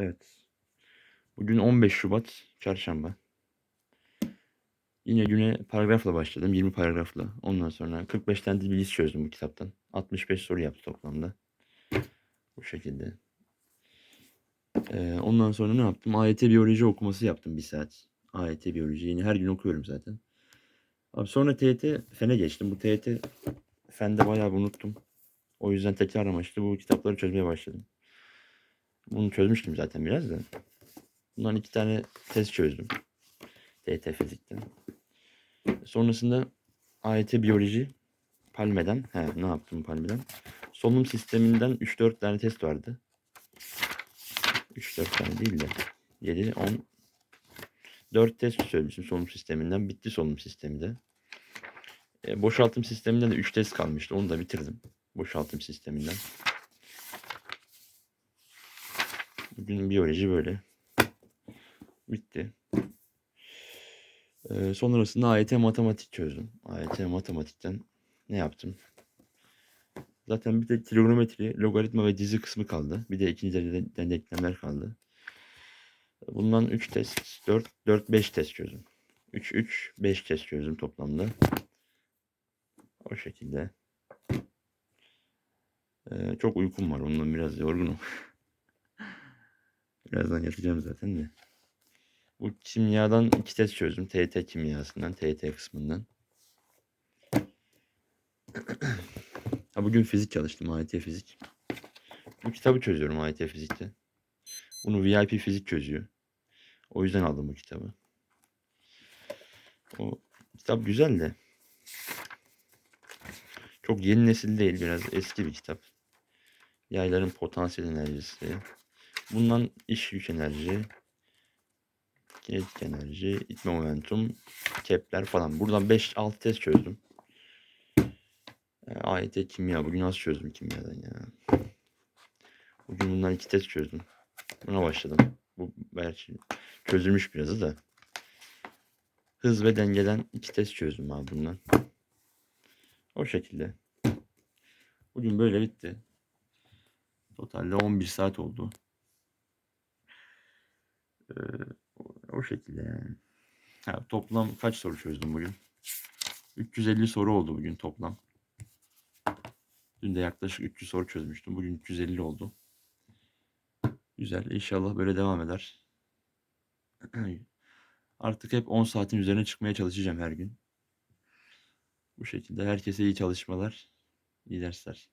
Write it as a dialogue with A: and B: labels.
A: Evet. Bugün 15 Şubat Çarşamba. Yine güne paragrafla başladım. 20 paragrafla. Ondan sonra 45 tane dil çözdüm bu kitaptan. 65 soru yaptı toplamda. Bu şekilde. Ee, ondan sonra ne yaptım? AYT biyoloji okuması yaptım bir saat. AYT biyoloji. Yine her gün okuyorum zaten. Abi sonra TYT fene geçtim. Bu TYT fende bayağı unuttum. O yüzden tekrar amaçlı bu kitapları çözmeye başladım. Bunu çözmüştüm zaten biraz da. Bundan iki tane test çözdüm. TYT fizikten. Sonrasında AYT biyoloji Palme'den. He, ne yaptım Palme'den? Solunum sisteminden 3-4 tane test vardı. 3-4 tane değil de 7, 10, 4 test çözmüştüm solunum sisteminden. Bitti solunum sistemi de. E, boşaltım sisteminden de 3 test kalmıştı. Onu da bitirdim. Boşaltım sisteminden. Bugün biyoloji böyle. Bitti. Ee, sonrasında AYT matematik çözdüm. AYT matematikten ne yaptım? Zaten bir de trigonometri, logaritma ve dizi kısmı kaldı. Bir de ikinci dereceden denklemler kaldı. Bundan 3 test, 4, 4, 5 test çözdüm. 3, 3, 5 test çözdüm toplamda. O şekilde. Ee, çok uykum var. Ondan biraz yorgunum. Birazdan yatacağım zaten de. Bu kimyadan iki test çözdüm. TET kimyasından, TET kısmından. ha bugün fizik çalıştım. AYT fizik. Bu kitabı çözüyorum AYT fizikte. Bunu VIP fizik çözüyor. O yüzden aldım bu kitabı. O kitap güzel de. Çok yeni nesil değil. Biraz eski bir kitap. Yayların potansiyel enerjisi. Bundan iş güç enerji, kinetik enerji, itme momentum, kepler falan. Buradan 5-6 test çözdüm. E, AYT kimya. Bugün az çözdüm kimyadan ya. Bugün bundan 2 test çözdüm. Buna başladım. Bu belki çözülmüş biraz da. Hız ve dengeden 2 test çözdüm abi bundan. O şekilde. Bugün böyle bitti. Totalde 11 saat oldu. Ee, o şekilde yani. Ha, toplam kaç soru çözdüm bugün? 350 soru oldu bugün toplam. Dün de yaklaşık 300 soru çözmüştüm. Bugün 350 oldu. Güzel. İnşallah böyle devam eder. Artık hep 10 saatin üzerine çıkmaya çalışacağım her gün. Bu şekilde herkese iyi çalışmalar, iyi dersler.